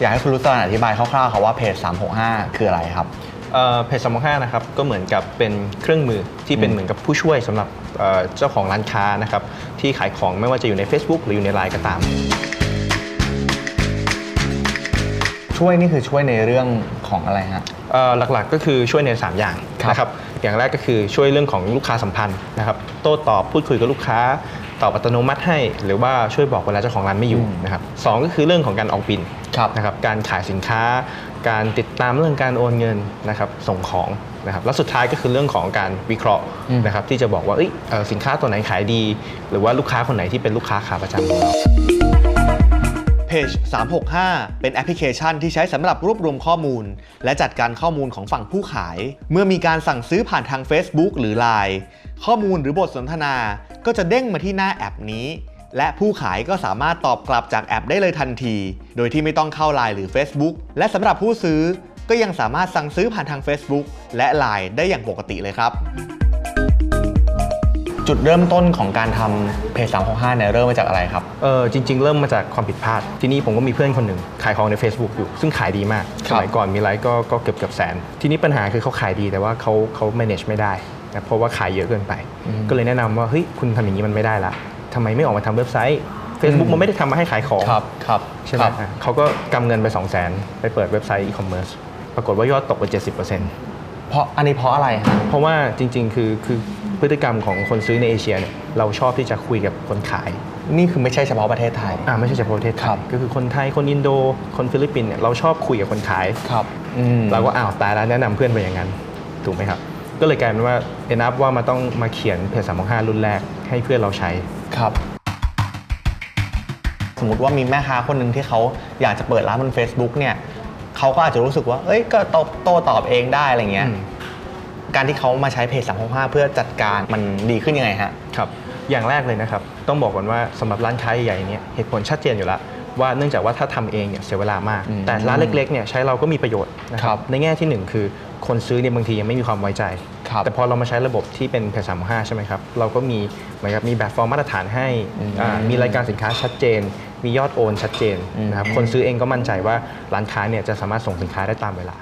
อยากให้คุณรุตตอนอธิบายคร่าวๆครับว่าเพจ365 คืออะไรครับเอ่อเพจสมห้านะครับก็เหมือนกับเป็นเครื่องมือที่เป็นอืมเหมือนกับผู้ช่วยสำหรับเอ่อเจ้าของร้านค้านะครับที่ขายของไม่ว่าจะอยู่ใน Facebook หรืออยู่ในไลน์ก็ตาม ช่วยนี่คือช่วยในเรื่องของอะไรฮะ เอ่อหลักๆก็คือช่วยใน 3 อย่างครับนะครับอย่างแรกก็คือช่วยเรื่องของลูกค้าสัมพันธ์นะครับโต้ตอบพูดคุยกับลูกค้า ตอบอัตโนมัติให้ หรือว่าช่วยบอกเวลาเจ้าของร้านไม่อยู่อืมนะครับสองก็คือเรื่องของการออกบินครับนะครับการขายสินค้า การติดตามเรื่องการโอนเงินนะครับส่งของนะครับแล้วสุดท้ายก็คือเรื่องของการวิเคราะห์อืมนะครับที่จะบอกว่าเอ้ยเอ่อสินค้าตัวไหนขายดี หรือว่าลูกค้าคนไหนที่เป็นลูกค้าขาประจำของเรา เพจ365 เป็นแอปพลิเคชันที่ใช้สำหรับรวบรวมข้อมูล และจัดการข้อมูลของฝั่งผู้ขาย เมื่อมีการสั่งซื้อผ่านทาง Facebook หรือ Line ข้อมูลหรือบทสนทนา ก็จะเด้งมาที่หน้าแอปนี้ และผู้ขายก็สามารถตอบกลับจากแอปได้เลยทันที โดยที่ไม่ต้องเข้า Line หรือ Facebook และสำหรับผู้ซื้อก็ยังสามารถสั่งซื้อผ่านทาง Facebook และ Line ได้อย่างปกติเลยครับ จุดเริ่มต้นของการทำเพจ365เนี่ยเริ่มมาจากอะไรครับ เออจริง ๆ เริ่มมาจากความผิดพลาด ที่นี่ผมก็มีเพื่อนคนหนึ่งขายของใน Facebook อยู่ ซึ่งขายดีมากคสรับมัยก่อนมีไลฟ์ก็ก็เกือบเกือบแสน ทีนี้ปัญหาคือเขาขายดีแต่ว่าเขาเขา manage ไม่ได้นะเพราะว่าขายเยอะเกินไป ก็เลยแนะนำว่าเฮ้ยคุณทำอย่างนี้มันไม่ได้ละทำไมไม่ออกมาทำเว็บไซต์ Facebook มันไม่ได้ทำมาให้ขายของครับครับใช่ไหมอะเขาก็กำเงินไป 2 0 0 0 0 0 ไปเปิดเว็บไซต์อีคอมเมิร์ซปรากฏว่ายอดตกไป 70% เพราะอันนี้เพราะอะไรฮะเพราะว่าจริงๆ คือคือพฤติกรรมของคนซื้อในเอเชียเนี่ยเราชอบที่จะคุยกับคนขาย นี่คือไม่ใช่เฉพาะประเทศไทย อ่าไม่ใช่เฉพาะประเทศไทครัยบก็คือคนไทยคนอินโดคนฟิลิปปินส์เนี่ยเราชอบคุยกับคนขายครับอืมเราก็อ้าวตายแล้วแนะนำเพื่อนไปอย่างนั้นถูกไหมครับ ก็เลยกลายเป็นว่าเอ็นับว่ามาต้องมาเขียนเพจสามห้ารุ่นแรกให้เพื่อนเราใช้ ครับ สมมติว่ามีแม่ค้าคนหนึ่งที่เขาอยากจะเปิดร้านบน Facebook เนี่ย เขาก็อาจจะรู้สึกว่า เอ้ย ก็โตโต้ตอบเองได้อะไรเงี้ยอืมการที่เขามาใช้เพจ365เพื่อจัดการมันดีขึ้นยังไงฮะ ครับ อย่างแรกเลยนะครับ ต้องบอกก่อนว่าสำหรับร้านค้าใหญ่ๆเนี่ยเหตุผลชัดเจนอยู่แล้วว่าเนื่องจากว่าถ้าทำเองเนี่ยเสียเวลามากอืมแต่ร้านเล็กๆเนี่ยใช้เราก็มีประโยชน์นะคครัรับบในแง่ที่หนึ่งคือคนซื้อเนี่ยบางทียังไม่มีความไว้ใจ ครับแต่พอเรามาใช้ระบบที่เป็นเพจสามห้าใช่ไหมครับ เราก็มีเหมือนกับมีแบบฟอร์มมาตรฐานให้อืมอ่ามีรายการสินค้าชัดเจน มียอดโอนชัดเจนนะครับอืมคนซื้อเองก็มั่นใจว่าร้านค้าเนี่ยจะสามารถส่งสินค้าได้ตามเวลา